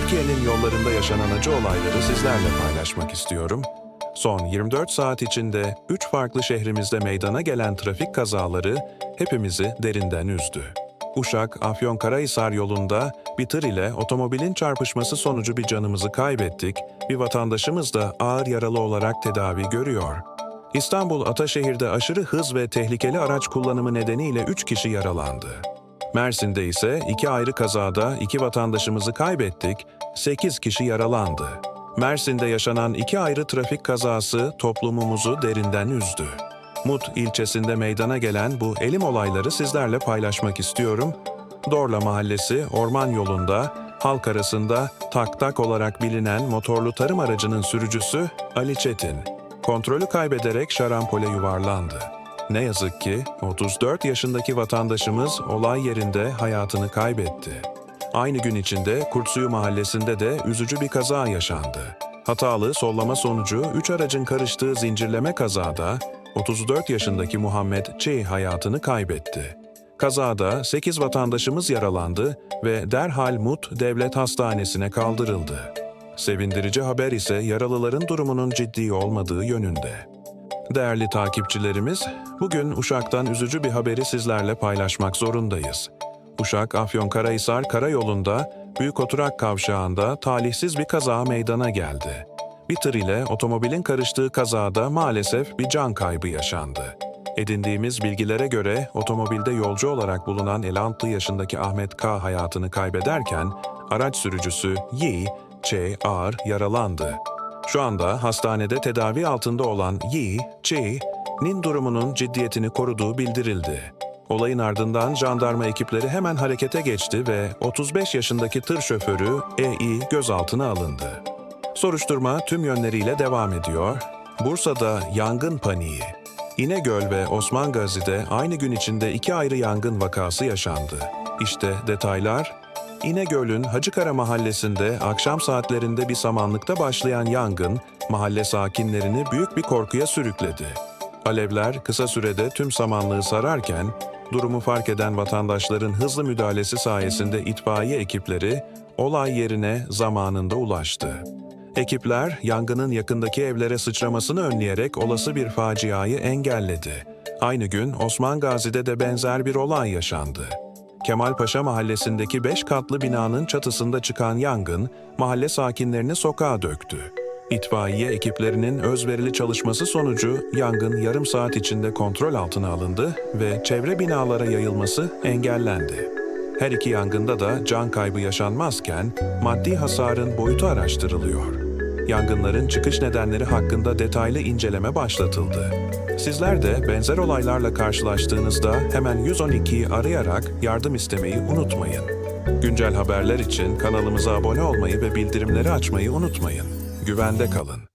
Türkiye'nin yollarında yaşanan acı olayları sizlerle paylaşmak istiyorum. Son 24 saat içinde 3 farklı şehrimizde meydana gelen trafik kazaları hepimizi derinden üzdü. Uşak, Afyonkarahisar yolunda bir tır ile otomobilin çarpışması sonucu bir canımızı kaybettik, bir vatandaşımız da ağır yaralı olarak tedavi görüyor. İstanbul Ataşehir'de aşırı hız ve tehlikeli araç kullanımı nedeniyle 3 kişi yaralandı. Mersin'de ise iki ayrı kazada iki vatandaşımızı kaybettik, 8 kişi yaralandı. Mersin'de yaşanan iki ayrı trafik kazası toplumumuzu derinden üzdü. Mut ilçesinde meydana gelen bu elim olayları sizlerle paylaşmak istiyorum. Dorla Mahallesi orman yolunda, halk arasında tak tak olarak bilinen motorlu tarım aracının sürücüsü Ali Çetin, kontrolü kaybederek şarampole yuvarlandı. Ne yazık ki 34 yaşındaki vatandaşımız olay yerinde hayatını kaybetti. Aynı gün içinde Kurtsuyu mahallesinde de üzücü bir kaza yaşandı. Hatalı sollama sonucu 3 aracın karıştığı zincirleme kazada 34 yaşındaki Muhammed Ç. hayatını kaybetti. Kazada 8 vatandaşımız yaralandı ve derhal Mut Devlet Hastanesi'ne kaldırıldı. Sevindirici haber ise yaralıların durumunun ciddi olmadığı yönünde. Değerli takipçilerimiz, bugün Uşak'tan üzücü bir haberi sizlerle paylaşmak zorundayız. Uşak Afyonkarahisar karayolunda Büyük Oturak kavşağında talihsiz bir kaza meydana geldi. Bir tır ile otomobilin karıştığı kazada maalesef bir can kaybı yaşandı. Edindiğimiz bilgilere göre otomobilde yolcu olarak bulunan 56 yaşındaki Ahmet K. hayatını kaybederken araç sürücüsü Yi Ç. ağır yaralandı. Şu anda hastanede tedavi altında olan Yi Chi-nin durumunun ciddiyetini koruduğu bildirildi. Olayın ardından jandarma ekipleri hemen harekete geçti ve 35 yaşındaki tır şoförü EI gözaltına alındı. Soruşturma tüm yönleriyle devam ediyor. Bursa'da yangın paniği. İnegöl ve Osman Gazi'de aynı gün içinde iki ayrı yangın vakası yaşandı. İşte detaylar İnegöl'ün Hacıkara mahallesinde akşam saatlerinde bir samanlıkta başlayan yangın, mahalle sakinlerini büyük bir korkuya sürükledi. Alevler kısa sürede tüm samanlığı sararken, durumu fark eden vatandaşların hızlı müdahalesi sayesinde itfaiye ekipleri olay yerine zamanında ulaştı. Ekipler yangının yakındaki evlere sıçramasını önleyerek olası bir faciayı engelledi. Aynı gün Osman Gazi'de de benzer bir olay yaşandı. Kemalpaşa mahallesindeki 5 katlı binanın çatısında çıkan yangın mahalle sakinlerini sokağa döktü. İtfaiye ekiplerinin özverili çalışması sonucu yangın yarım saat içinde kontrol altına alındı ve çevre binalara yayılması engellendi. Her iki yangında da can kaybı yaşanmazken maddi hasarın boyutu araştırılıyor. Yangınların çıkış nedenleri hakkında detaylı inceleme başlatıldı. Sizler de benzer olaylarla karşılaştığınızda hemen 112'yi arayarak yardım istemeyi unutmayın. Güncel haberler için kanalımıza abone olmayı ve bildirimleri açmayı unutmayın. Güvende kalın.